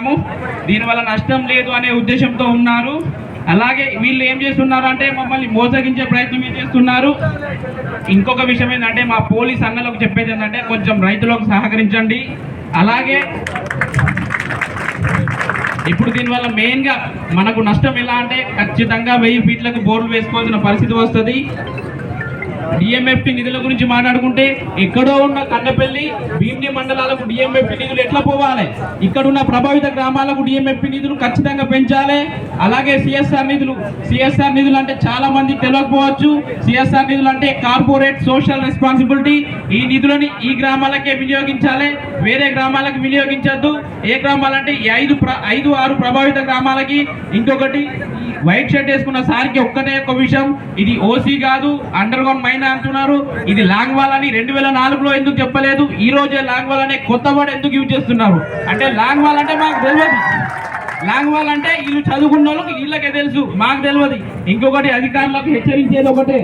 చేస్తున్నాము. దీనివల్ల నష్టం లేదు అనే ఉద్దేశంతో ఉన్నారు. అలాగే వీళ్ళు ఏం చేస్తున్నారు అంటే మమ్మల్ని మోసగించే ప్రయత్నం ఏం చేస్తున్నారు? ఇంకొక విషయం ఏంటంటే మా పోలీస్ అన్నలకు చెప్పేది ఏంటంటే కొంచెం రైతులకు సహకరించండి. అలాగే ఇప్పుడు దీనివల్ల మెయిన్గా మనకు నష్టం ఎలా అంటే ఖచ్చితంగా వెయ్యి ఫీట్లకు బోర్లు వేసుకోవాల్సిన పరిస్థితి వస్తుంది. డిఎంఎఫ్టి నిధుల గురించి మాట్లాడుకుంటే ఎక్కడో ఉన్న కండపల్లి భీమ్ని మండలాలకు డిఎంఎఫ్టి నిధులు ఎట్లా పోవాలి? ఇక్కడున్న ప్రభావిత గ్రామాలకు డిఎంఎఫ్టి నిధులు ఖచ్చితంగా పెంచాలి. అలాగే సిఎస్ఆర్ నిధులు సిఎస్ఆర్ నిధులు అంటే చాలా మంది తెలియకపోవచ్చు సిఎస్ఆర్ నిధులు అంటే కార్పొరేట్ సోషల్ రెస్పాన్సిబిలిటీ. ఈ నిధులని ఈ గ్రామాలకే వినియోగించాలి. వేరే గ్రామాలకు వినియోగించద్దు. ఏ గ్రామాలంటే ఈ ఐదు ఐదు ఆరు ప్రభావిత గ్రామాలకి ఇంకొకటి వైట్ షర్ట్ వేసుకున్న సార్కి ఒక్కటే ఒక విషయం. ఇది ఓసీ కాదు అండర్ గ్రౌండ్ మైన్ అంటున్నారు? ఇది లాంగ్ వాల్ అని రెండు వేల నాలుగులో ఎందుకు చెప్పలేదు? ఈ రోజే లాంగ్ వాల్ అనే కొత్త వర్డ్ ఎందుకు యూజ్ చేస్తున్నారు? అంటే లాంగ్ వాల్ అంటే మాకు తెలియదు లాంగ్ వాల్ అంటే వీళ్ళు చదువుకున్న వాళ్ళకి వీళ్ళకే తెలుసు. మాకు తెలియదు ఇంకొకటి అధికారులకు హెచ్చరించేది ఒకటే.